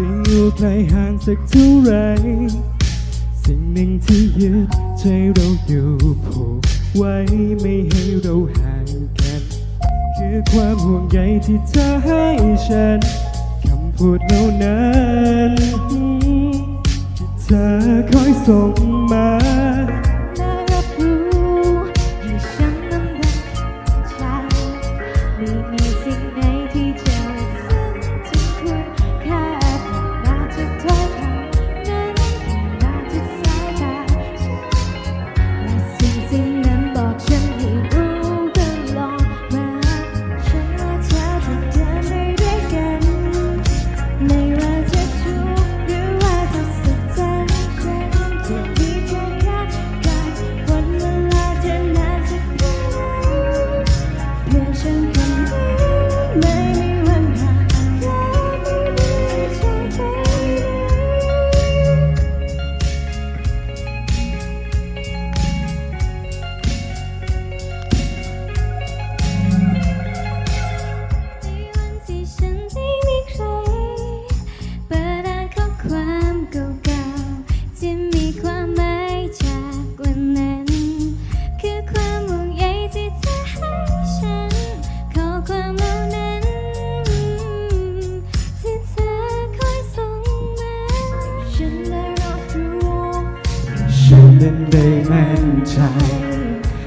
จะอยู่ไกลห่างสักเท่าไร สิ่งหนึ่งที่ยึดใจเราอยู่ผูกไว้ไม่ให้เราห่างกัน คือความห่วงใยที่เธอให้ฉัน คำพูดเหล่านั้นที่เธอคอยส่งมาและรับรู้ที่ฉันนั้นรักเธอไม่มี ไนนั้นได้มั่นใจ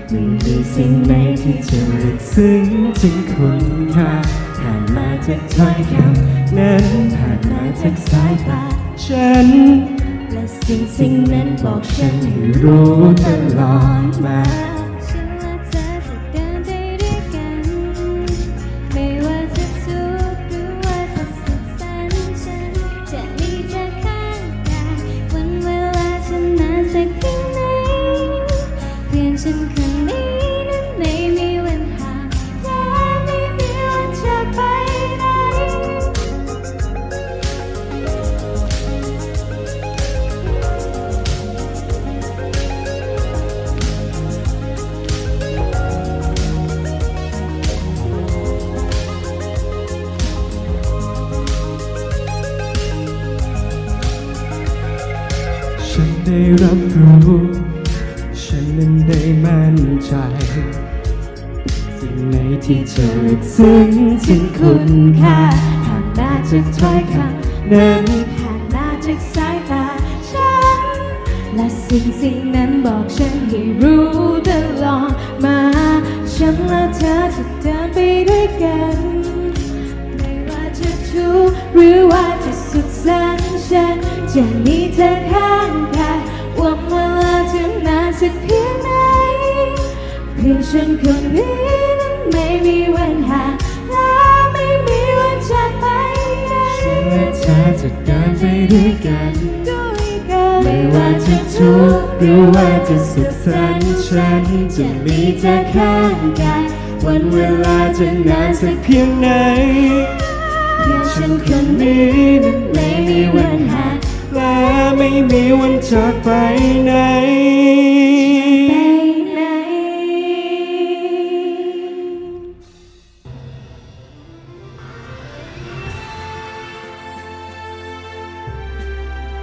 ไม่มีสิ่งไหนที่จะลึกซึ้งถึงคุณค่าผ่านมาจากถ้อยคำนั้นผ่านมาจากสายตาฉัน และสิ่งสิ่งนั้นบอกฉันให้รู้ตลอด ได้รับรู้ ฉันนั้นได้มั่นใจ สิ่งไหนที่จะลึกซึ้งถึงคุณค่าผ่านมาจากถ้อยคำนั้นผ่านมาจากสายตาฉัน และสิ่งสิ่งนั้นบอกฉันให้รู้ตลอดมา ฉันและเธอจะเดินไปด้วยกันไม่ว่าจะทุกข์หรือว่าจะสุขสันต์ฉันจะมีเธอข้า พียงฉันคนนี้นั้นไม่มีวันห่างและไม่มีวันจากไปไหนฉันและเธอจะเดินไปด้วยกันด้วยกันไม่ว่าจะทุกข์หรือว่าจะสุขสันต์ฉันจะมีเธอข้างกายวันเวลาจะนานสักเพียงไหนเพียงฉันคนนี้นั้นไม่มีวันห่างและไม่มีวันจากไปไหน